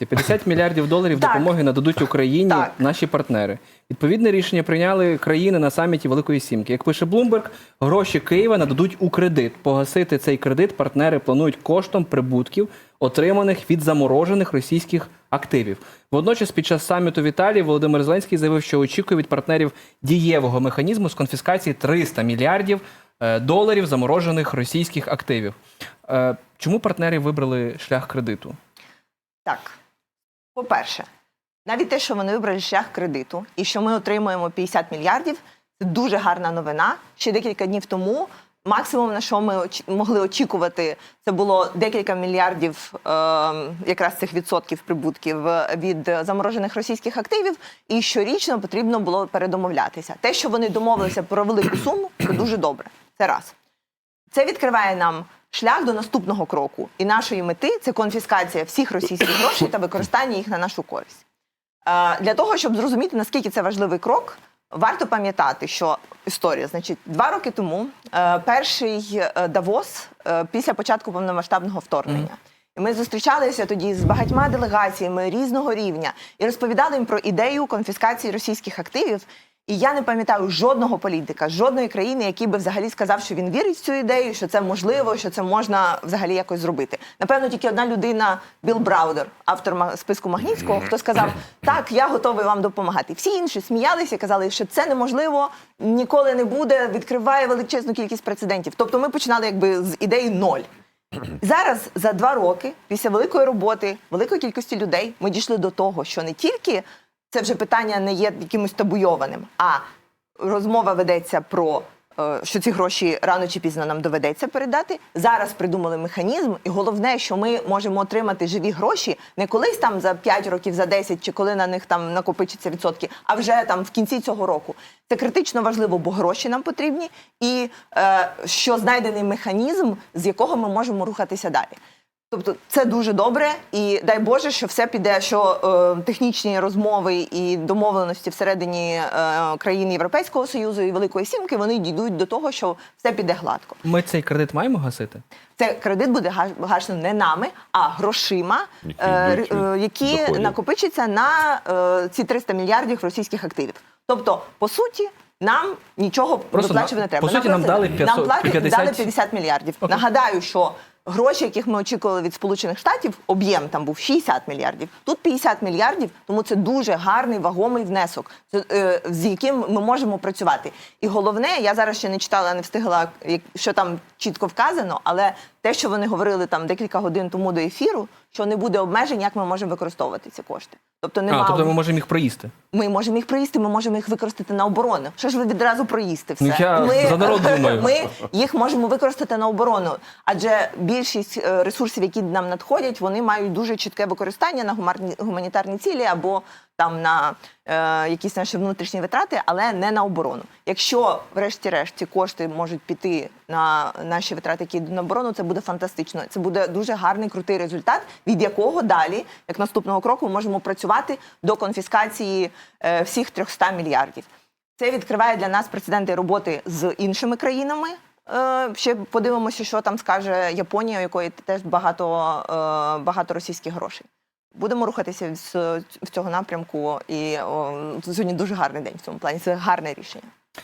Ці 50 мільярдів доларів Так. допомоги нададуть Україні Так. наші партнери. Відповідне рішення прийняли країни на саміті Великої Сімки. Як пише Блумберг, гроші Києва нададуть у кредит. Погасити цей кредит партнери планують коштом прибутків, отриманих від заморожених російських активів. Водночас, під час саміту в Італії Володимир Зеленський заявив, що очікує від партнерів дієвого механізму з конфіскації 300 мільярдів е, доларів заморожених російських активів. Е, Чому партнери вибрали шлях кредиту? Так, по-перше, навіть те, що вони вибрали шлях кредиту, і що ми отримуємо 50 мільярдів, це дуже гарна новина. Ще декілька днів тому. Максимум, на що ми могли очікувати, це було декілька мільярдів е, якраз цих відсотків прибутків е, від заморожених російських активів. І щорічно потрібно було передомовлятися. Те, що вони домовилися про велику суму, це дуже добре. Це раз. Це відкриває нам шлях до наступного кроку. І нашої мети це конфіскація всіх російських грошей та використання їх на нашу користь. Е, Для того, щоб зрозуміти, наскільки це важливий крок, варто пам'ятати, що історія, значить, два роки тому е, перший е, Давос після початку повномасштабного вторгнення. І ми зустрічалися тоді з багатьма делегаціями різного рівня і розповідали їм про ідею конфіскації російських активів. І я не пам'ятаю жодного політика, жодної країни, який би взагалі сказав, що він вірить в цю ідею, що це можливо, що це можна взагалі якось зробити. Напевно, тільки одна людина, Білл Браудер, автор списку Магнітського, хто сказав, так, я готовий вам допомагати. Всі інші сміялися казали, що це неможливо, ніколи не буде, відкриває величезну кількість прецедентів. Тобто ми починали якби з ідеї ноль. Зараз за два роки, після великої роботи, великої кількості людей, ми дійшли до того, що не тільки це вже питання не є якимось табуйованим, а розмова ведеться про. е, Що ці гроші рано чи пізно нам доведеться передати. Зараз придумали механізм, і головне, що ми можемо отримати живі гроші не колись там за 5 років, за 10, чи коли на них там накопичаться відсотки, а вже там в кінці цього року. Це критично важливо, бо гроші нам потрібні, і е, що знайдений механізм, з якого ми можемо рухатися далі. Тобто це дуже добре, і дай Боже, що все піде, що е, технічні розмови і домовленості всередині е, країн Європейського союзу і Великої Сімки вони дійдуть до того, що все піде гладко. Ми цей кредит маємо гасити? Це кредит буде га- гашений не нами, а грошима, Які е, е, які накопичаться на е, ці 300 мільярдів російських активів. Тобто, по суті, нам нічого доплачувати не треба. по суті, нам просто- дали 500 нам платять, 50 дали 50 мільярдів. Окей. Нагадаю, що гроші, яких ми очікували від Сполучених Штатів, об'єм там був 60 мільярдів. Тут 50 мільярдів, тому це дуже гарний вагомий внесок, з- е, яким ми можемо працювати. І головне, я зараз ще не читала, не встигла, що там чітко вказано, але те, що вони говорили там декілька годин тому до ефіру, що не буде обмежень, як ми можемо використовувати ці кошти. Тобто немає. тобто ми можемо їх проїсти. Ми можемо їх проїсти, ми можемо їх використати на оборону. Що ж ви відразу проїсти все? Ну, я ми, за народ думаю. ми їх можемо використати на оборону, адже більшість е, ресурсів, які нам надходять, вони мають дуже чітке використання на гуманітарні цілі або там на е, якісь наші внутрішні витрати, але не на оборону. Якщо, врешті-решт, ці кошти можуть піти на наші витрати, які йдуть на оборону, це буде фантастично. Це буде дуже гарний крутий результат, від якого далі, як наступного кроку, можемо працювати до конфіскації е, всіх 300 мільярдів. Це відкриває для нас прецеденти роботи з іншими країнами. Е, Ще подивимося, що там скаже Японія, у якої теж багато, е, багато російських грошей. Будемо рухатися з в цього напрямку, і о, сьогодні дуже гарний день в цьому плані. Це гарне рішення.